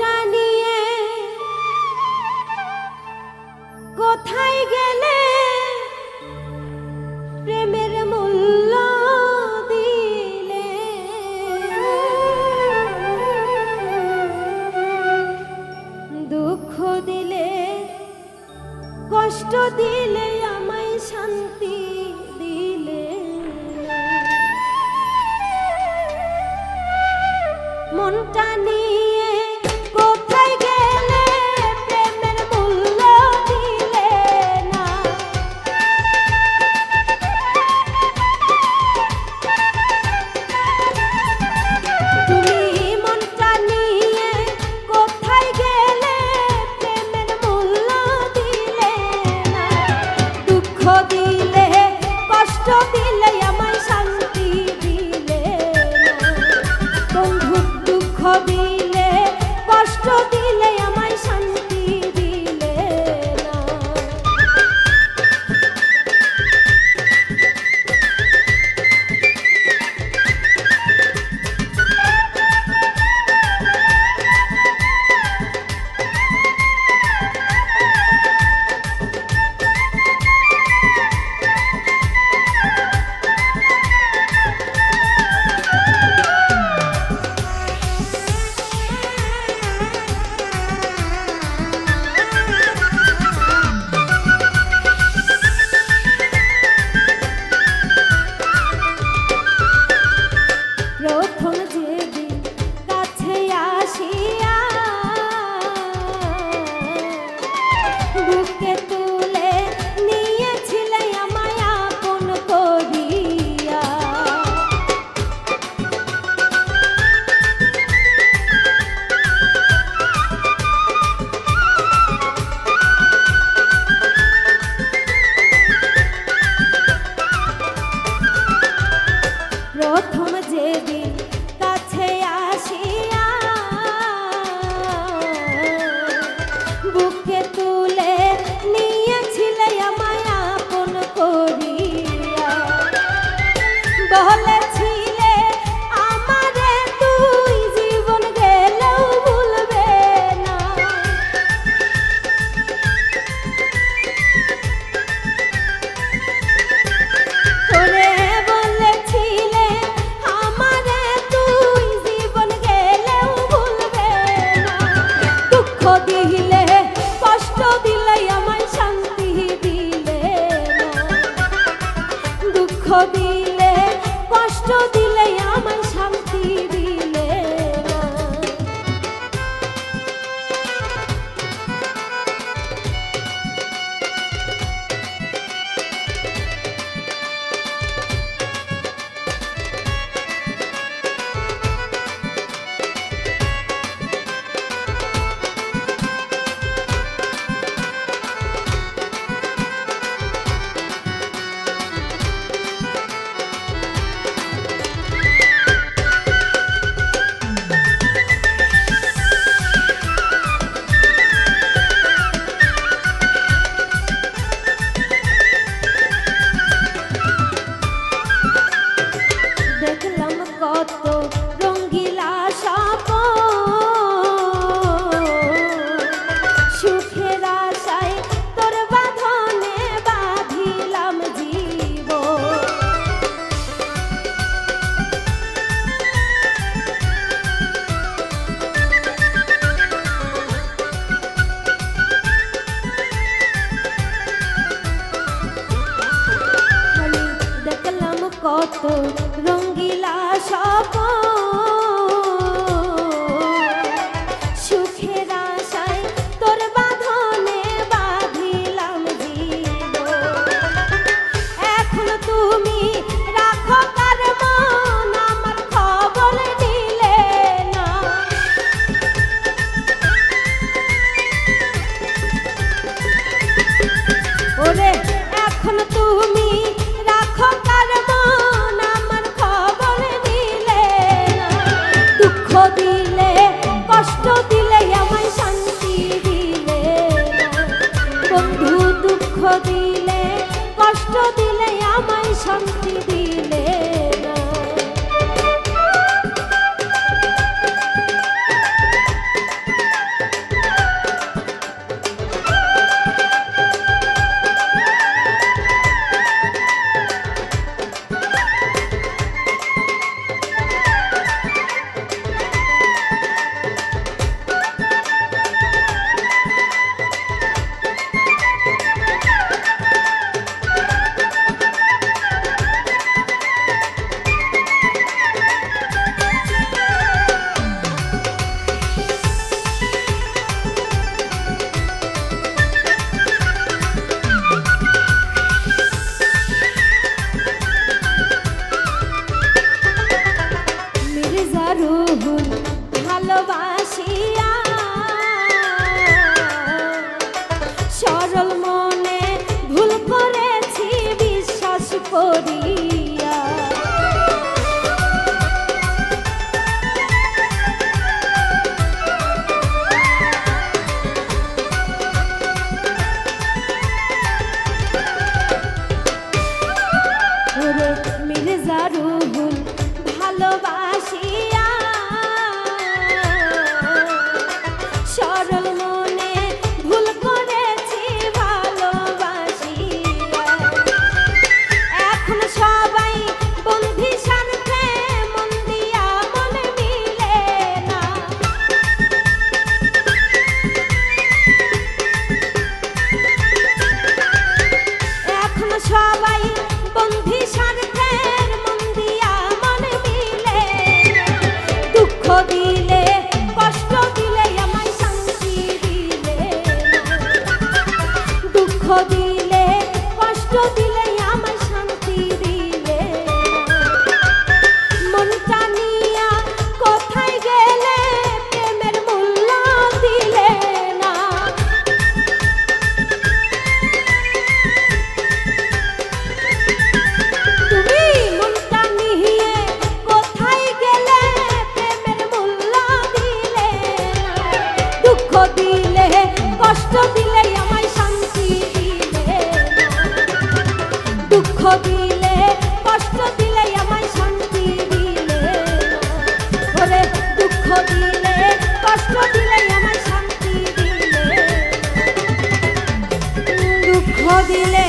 জানিয়ে কোথায় গেলে প্রেমের মূল্য দিলে? দুঃখ দিলে, কষ্ট দিলে, আমায় শান্তি দিলে। মনটা নিয়ে fazer bem. দিলে আমার শান্তি কত রঙ্গিলা সপন 我的。trabalhar. দুঃখ দিলে, কষ্ট দিলে আমায় শান্তি দিলে। ওরে, দুঃখ দিলে, কষ্ট দিলে আমায় শান্তি দিলে। দুঃখ দিলে